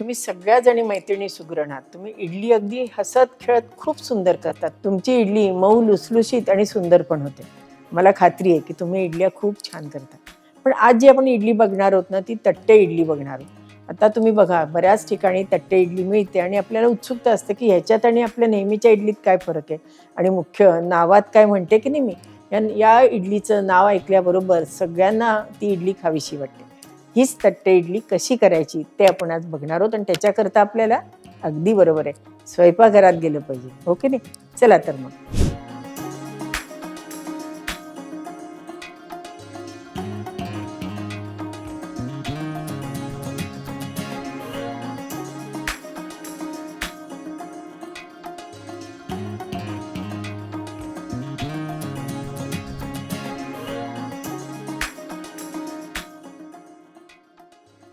तुम्ही सगळ्या जणी मैत्रिणी सुगरण आहात. तुम्ही इडली अगदी हसत खेळत खूप सुंदर करतात. तुमची इडली मऊ लुसलुशीत आणि सुंदर पण होते. मला खात्री आहे की तुम्ही इडल्या खूप छान करता पण आज जी आपण इडली बघणार आहोत ना ती तट्टे इडली बघणार आहोत. आता तुम्ही बघा बऱ्याच ठिकाणी तट्टे इडली मिळते आणि आपल्याला उत्सुकता असते की ह्याच्यात आणि आपल्या नेहमीच्या इडलीत काय फरक आहे? आणि मुख्य नावात काय म्हणते की नाही मी? या इडलीचं नाव ऐकल्याबरोबर सगळ्यांना ती इडली खावीशी वाटते. हीच तट्टे इडली कशी करायची ते आपण आज बघणार आहोत आणि त्याच्याकरता आपल्याला अगदी बरोबर आहे. स्वयंपाकघरात गेलं पाहिजे. हो ओके नाही? चला तर मग.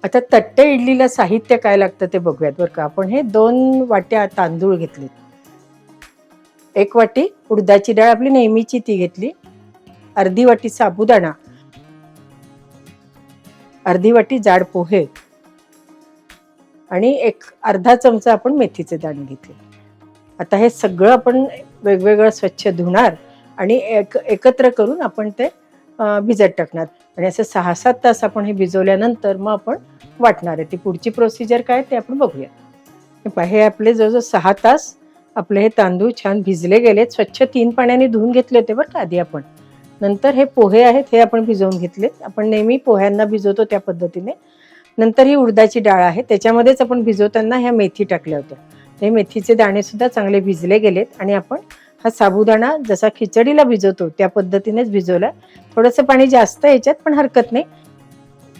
आता तट्टे इडलीला साहित्य काय लागतं ते बघूयात बरं का. आपण हे दोन वाट्या तांदूळ घेतलेत. एक वाटी उडदाची डाळ आपली नेहमीची ती घेतली. अर्धी वाटी साबुदाणा. अर्धी वाटी जाड पोहे. आणि एक अर्धा चमचा आपण मेथीचे दाणे घेतले. आता हे सगळं आपण वेगवेगळं स्वच्छ धुणार आणि एक एकत्र करून आपण ते भिजत टाकणार. आणि असं सहा सात तास आपण हे भिजवल्यानंतर मग आपण वाटणार आहे. ती पुढची प्रोसिजर काय ते आपण बघूया. हे हे आपले जवळजवळ सहा तास आपले हे तांदूळ छान भिजले गेलेत स्वच्छ तीन पाण्याने धुवून घेतले होते बरं का आधी आपण. नंतर हे पोहे आहेत हे आपण भिजवून घेतलेत. आपण नेहमी पोह्यांना भिजवतो त्या पद्धतीने. नंतर ही उडदाची डाळ आहे. त्याच्यामध्येच आपण भिजवताना ह्या मेथी टाकल्या होत्या. हे मेथीचे दाणे सुद्धा चांगले भिजले गेलेत आणि आपण हा साबुदाणा जसा खिचडीला भिजवतो त्या पद्धतीनेच भिजवला. थोडंसं पाणी जास्त याच्यात पण हरकत नाही.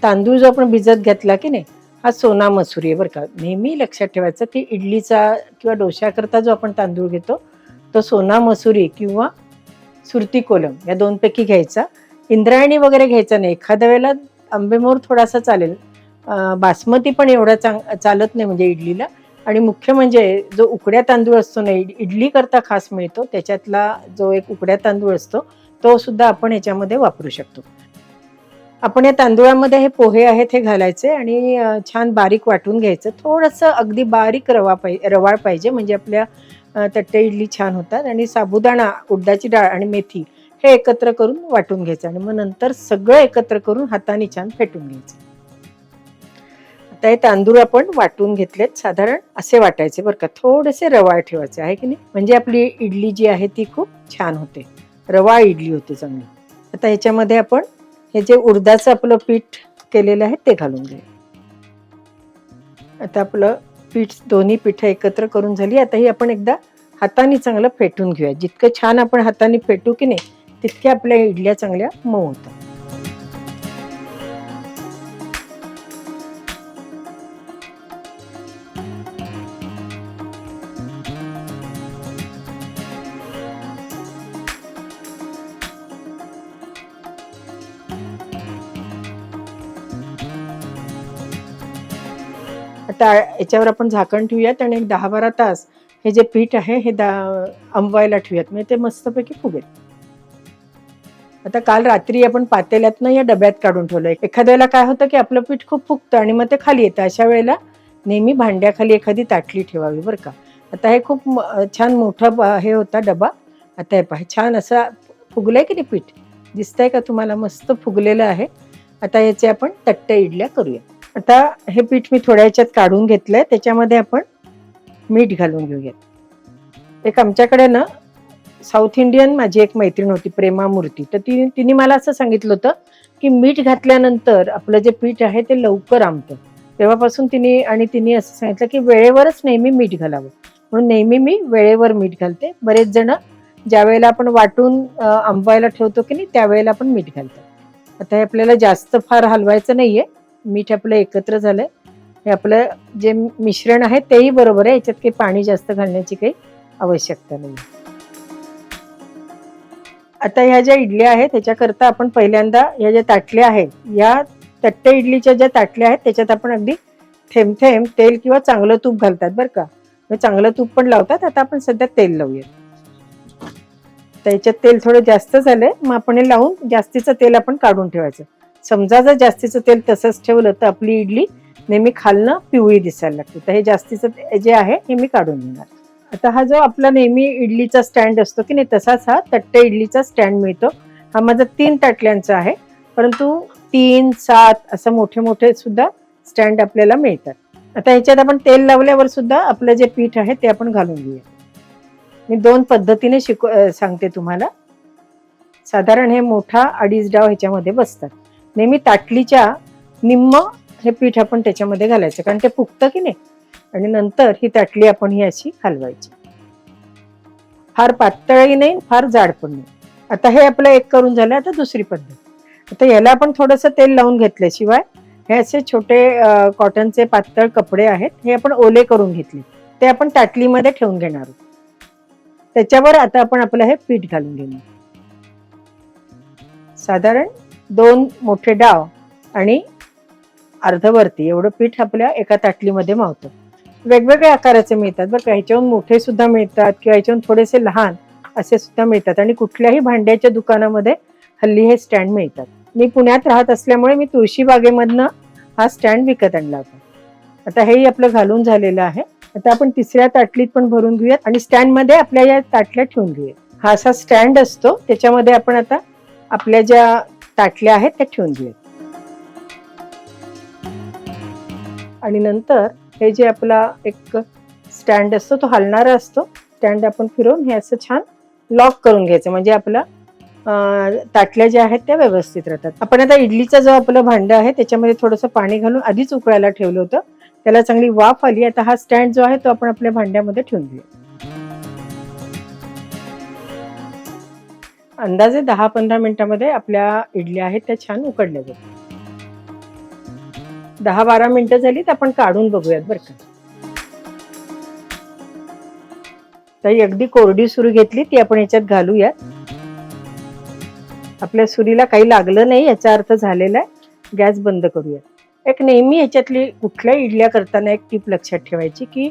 तांदूळ जो आपण भिजत घेतला की नाही हा सोना मसुरी आहे बरं का. नेहमी लक्षात ठेवायचं की इडलीचा किंवा डोश्याकरता जो आपण तांदूळ घेतो तो सोना मसुरी किंवा सुरती कोलम या दोनपैकी घ्यायचा. इंद्रायणी वगैरे घ्यायचा नाही. एखाद्या वेळेला आंबेमोर थोडासा चालेल. बासमती पण एवढा चांग चालत नाही म्हणजे इडलीला. आणि मुख्य म्हणजे जो उकड्या तांदूळ असतो ना इड- इडली करता खास मिळतो त्याच्यातला जो एक उकड्या तांदूळ असतो तो सुद्धा आपण याच्यामध्ये वापरू शकतो. आपण या तांदूळामध्ये हे पोहे आहेत हे घालायचे आणि छान बारीक वाटून घ्यायचं. थोडंसं अगदी बारीक रवा पाहिजे रवाळ पाहिजे म्हणजे आपल्या तट्टे इडली छान होतात आणि साबुदाणा उड्डाची डाळ आणि मेथी हे एकत्र करून वाटून घ्यायचं आणि मग नंतर सगळं एकत्र करून हाताने छान फेटून घ्यायचं. आता हे तांदूळ आपण वाटून घेतलेत साधारण असे वाटायचे बरं का. थोडेसे रवा ठेवायचे आहे की नाही? म्हणजे आपली इडली जी आहे ती खूप छान होते. रवा इडली होते चांगली. आता ह्याच्यामध्ये आपण हे जे उडदाचं आपलं पीठ केलेलं आहे ते घालून घेऊया आता आपलं पीठ दोन्ही पिठं एकत्र करून झाली. आता ही आपण एकदा हाताने चांगलं फेटून घेऊया. जितकं छान आपण हाताने फेटू की नाही तितक्या आपल्या इडल्या चांगल्या मऊ होतात. आता याच्यावर आपण झाकण ठेवूयात आणि एक दहा बारा तास हे जे पीठ आहे हे दा आंबवायला ठेवूयात. म्हणजे ते मस्तपैकी फुगेल. आता काल रात्री आपण पातेल्यातनं या डब्यात काढून ठेवलं. एखाद्या वेळेला काय होतं की आपलं पीठ खूप फुगतं आणि मग ते खाली येतं. अशा वेळेला नेहमी भांड्याखाली एखादी ताटली ठेवावी बरं का. आता हे खूप म- छान मोठा ब- हे होता डबा. आता हे पहा छान असं फुगलंय की नाही पीठ? दिसतंय का तुम्हाला? मस्त फुगलेलं आहे. आता याचे आपण तट्ट्या इडल्या करूया आता हे पीठ मी थोड्या याच्यात काढून घेतलंय. त्याच्यामध्ये आपण मीठ घालून घेऊयात. एक आमच्याकडे ना साऊथ इंडियन माझी एक मैत्रीण होती प्रेमा मूर्ती. तर ती तिने मला असं सांगितलं होतं की मीठ घातल्यानंतर आपलं जे पीठ आहे ते लवकर आमतं. तेव्हापासून तिने आणि तिने असं सांगितलं की वेळेवरच नेहमी मीठ घालावं. म्हणून नेहमी मी वेळेवर मीठ घालते. बरेच जण ज्या वेळेला आपण वाटून आंबवायला ठेवतो की नाही त्यावेळेला आपण मीठ घालतो आता हे आपल्याला जास्त फार हलवायचं नाहीये. मीठ आपलं एकत्र झालंय. हे आपलं जे मिश्रण आहे तेही बरोबर आहे. याच्यात काही पाणी जास्त घालण्याची काही आवश्यकता नाही. आता ह्या ज्या इडल्या आहेत त्याच्याकरता आपण पहिल्यांदा ह्या ज्या ताटल्या आहेत या तट्टे इडलीच्या ज्या ताटल्या आहेत त्याच्यात आपण अगदी थेंब थेंब तेल किंवा चांगलं तूप घालतात बरं का. चांगलं तूप पण लावतात. आता आपण सध्या तेल लावूया तर याच्यात तेल थोडं जास्त झालंय. मग आपण हे लावून जास्तीचं तेल आपण काढून ठेवायचं. समजा जर जास्तीचं तेल तसंच ठेवलं तर आपली इडली नेहमी खालनं पिवळी दिसायला लागते. तर हे जास्तीचं ते- जे आहे हे मी काढून घेणार. आता हा जो आपला नेहमी इडलीचा स्टँड असतो की नाही तसाच हा तट्टे इडलीचा स्टँड मिळतो. हा माझा तीन ताटल्यांचा आहे. परंतु तीन सात असं मोठे मोठे सुद्धा स्टँड आपल्याला मिळतात. आता ह्याच्यात आपण तेल लावल्यावर सुद्धा आपलं जे पीठ आहे ते आपण घालून घेऊया. मी दोन पद्धतीने शिकव सांगते तुम्हाला. साधारण हे मोठा अडीच डाव ह्याच्यामध्ये बसतात. नेहमी ताटलीच्या निम्म हे पीठ आपण त्याच्यामध्ये घालायचं कारण ते फुगतं की नाही? आणि नंतर ही ताटली आपण ही अशी हलवायची. फार पातळही नाही फार जाड पण नाही. आता हे आपलं एक करून झालं आता दुसरी पद्धत. आता याला आपण थोडंसं तेल लावून घेतल्याशिवाय हे असे छोटे कॉटनचे पातळ कपडे आहेत हे आपण ओले करून घेतले. ते आपण ताटलीमध्ये ठेवून घेणार आहोत. त्याच्यावर आता आपण आपलं हे पीठ घालून घेणार साधारण दोन मोठे डाव आणि अर्धवरती एवढं पीठ आपल्या एका ताटलीमध्ये मावतं. वेगवेगळ्या आकाराचे मिळतात बरं का. ह्याच्याहून मोठे सुद्धा मिळतात किंवा ह्याच्याहून थोडेसे लहान असे सुद्धा मिळतात आणि कुठल्याही भांड्याच्या दुकानामध्ये हल्ली हे स्टँड मिळतात. मी पुण्यात राहत असल्यामुळे मी तुळशी बागेमधनं हा स्टँड विकत आणला होता. आता हेही आपलं घालून झालेलं आहे. आता आपण तिसऱ्या ताटलीत पण भरून घेऊयात आणि स्टँडमध्ये आपल्या या ताटल्या ठेवून घेऊयात. हा असा स्टँड असतो. त्याच्यामध्ये आपण आता आपल्या ज्या ताटल्या आहेत त्या ठेवून घेऊयात आणि नंतर हे जे आपला एक स्टँड असतो तो हलणारा असतो स्टँड आपण फिरवून हे असं छान लॉक करून घ्यायचं. म्हणजे आपला ताटल्या ज्या आहेत त्या व्यवस्थित राहतात. आपण आता इडलीचा जो आपलं भांड आहे त्याच्यामध्ये थोडंसं पाणी घालून आधीच उकळायला ठेवलं होतं. त्याला चांगली वाफ आली. आता हा स्टँड जो आहे तो आपण आपल्या भांड्यामध्ये ठेवून घेऊया अंदाजे दहा पंधरा मिनिटामध्ये आपल्या इडल्या आहेत त्या छान उकडल्या जातात. दहा बारा मिनिटं झाली तर आपण काढून बघूयात बरं का. तर अगदी कोरडी सुरी घेतली ती आपण याच्यात घालूयात. आपल्या सुरीला काही लागलं नाही याचा अर्थ झालेला आहे गॅस बंद करूयात. एक नेहमी याच्यातली कुठल्या इडल्या करताना एक टीप लक्षात ठेवायची की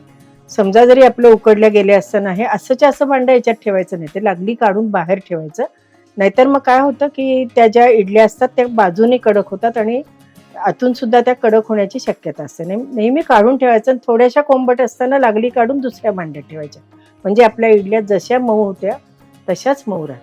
समजा जरी आपलं उकडल्या गेले असताना हे असंच्या असं भांडं याच्यात ठेवायचं नाही. ते लागली काढून बाहेर ठेवायचं. नाहीतर मग काय होतं की त्या ज्या इडल्या असतात त्या बाजूने कडक होतात आणि आतून सुद्धा त्या कडक होण्याची शक्यता असते. नेहमी काढून ठेवायचं आणि थोड्याशा कोंबट असताना लागली काढून दुसऱ्या भांड्यात ठेवायच्या. म्हणजे आपल्या इडल्या जशा मऊ होत्या तशाच मऊ राहतात.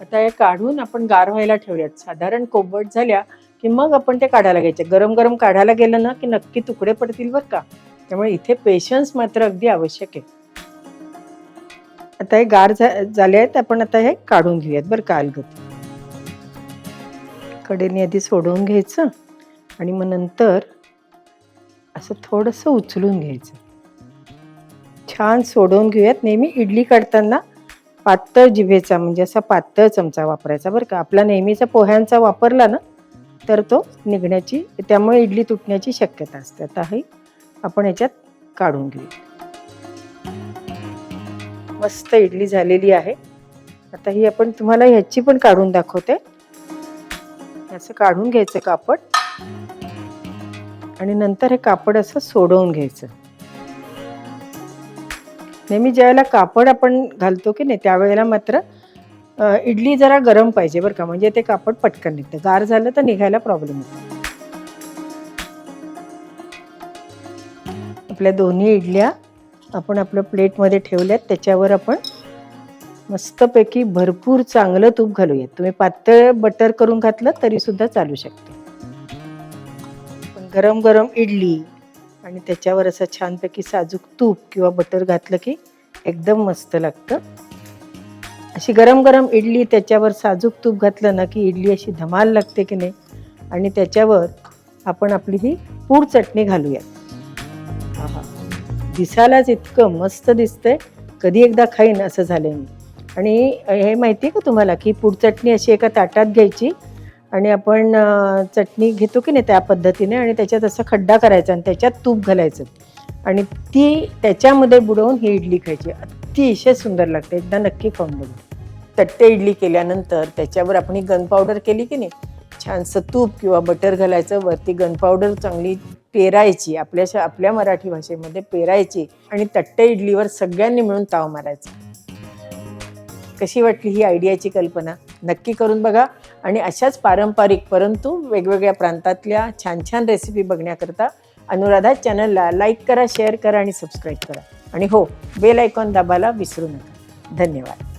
आता हे काढून आपण गार व्हायला ठेवल्यात. साधारण कोंबट झाल्या की मग आपण ते काढायला घ्यायचे. गरम गरम काढायला गेलं ना की नक्की तुकडे पडतील बरं का? त्यामुळे इथे पेशन्स मात्र अगदी आवश्यक आहे. आता हे गार झा- झाले आहेत आपण आता हे काढून घेऊयात बरं का अलगत कडेने आधी सोडवून घ्यायचं आणि मग नंतर असं थोडंसं उचलून घ्यायचं. छान सोडवून घेऊयात. नेहमी इडली काढताना पातळ जिभेचा म्हणजे असा पातळ चमचा वापरायचा बरं का. आपला नेहमीचा पोह्यांचा वापरला ना तर तो निघण्याची त्यामुळे इडली तुटण्याची शक्यता असते. आता ही आपण याच्यात काढून घेऊ. मस्त इडली झालेली आहे. आता ही आपण तुम्हाला ह्याची पण काढून दाखवते. असं काढून घ्यायचं कापड. आणि नंतर हे कापड असं सोडवून घ्यायचं. नेहमी ज्यावेळेला कापड आपण घालतो की नाही त्यावेळेला मात्र इडली जरा गरम पाहिजे बरं का. म्हणजे ते कापड पटकन निघतं. गार झालं तर निघायला प्रॉब्लेम होतो आपल्या दोन्ही इडल्या आपण आपल्या प्लेटमध्ये ठेवल्यात. त्याच्यावर आपण मस्तपैकी भरपूर चांगलं तूप घालूयात. तुम्ही पातळ बटर करून घातलं तरी सुद्धा चालू शकतो. पण गरम गरम इडली आणि त्याच्यावर असं छानपैकी साजूक तूप किंवा बटर घातलं की एकदम मस्त लागतं. अशी गरम गरम इडली त्याच्यावर साजूक तूप घातलं ना की इडली अशी धमाल लागते की नाही? आणि त्याच्यावर आपण आपली ही पूड चटणी घालूयात. आहा. दिसायलाच इतकं मस्त दिसतंय. कधी एकदा खाईन असं झालंय मी. आणि हे माहिती आहे का तुम्हाला की पूड चटणी अशी एका ताटात घ्यायची आणि आपण चटणी घेतो की नाही त्या पद्धतीने आणि त्याच्यात असा खड्डा करायचा आणि त्याच्यात तूप घालायचं. आणि ती त्याच्यामध्ये बुडवून ही इडली खायची. अतिशय सुंदर लागते. एकदा नक्की खाऊन बघा. तट्टे इडली केल्यानंतर त्याच्यावर आपण ही गन पावडर केली की नाही छानसं तूप किंवा बटर घालायचं वरती गन पावडर चांगली पेरायची आपल्या आपल्या मराठी भाषेमध्ये पेरायची आणि तट्टे इडलीवर सगळ्यांनी मिळून ताव मारायचा. कशी वाटली ही आयडियाची कल्पना? नक्की करून बघा आणि अशाच पारंपरिक परंतु वेगवेगळ्या प्रांतातल्या छान छान रेसिपी बघण्याकरता अनुराधा चॅनलला लाईक करा शेअर करा आणि सबस्क्राईब करा. आणि हो बेल आयकॉन दाबायला विसरू नका. धन्यवाद.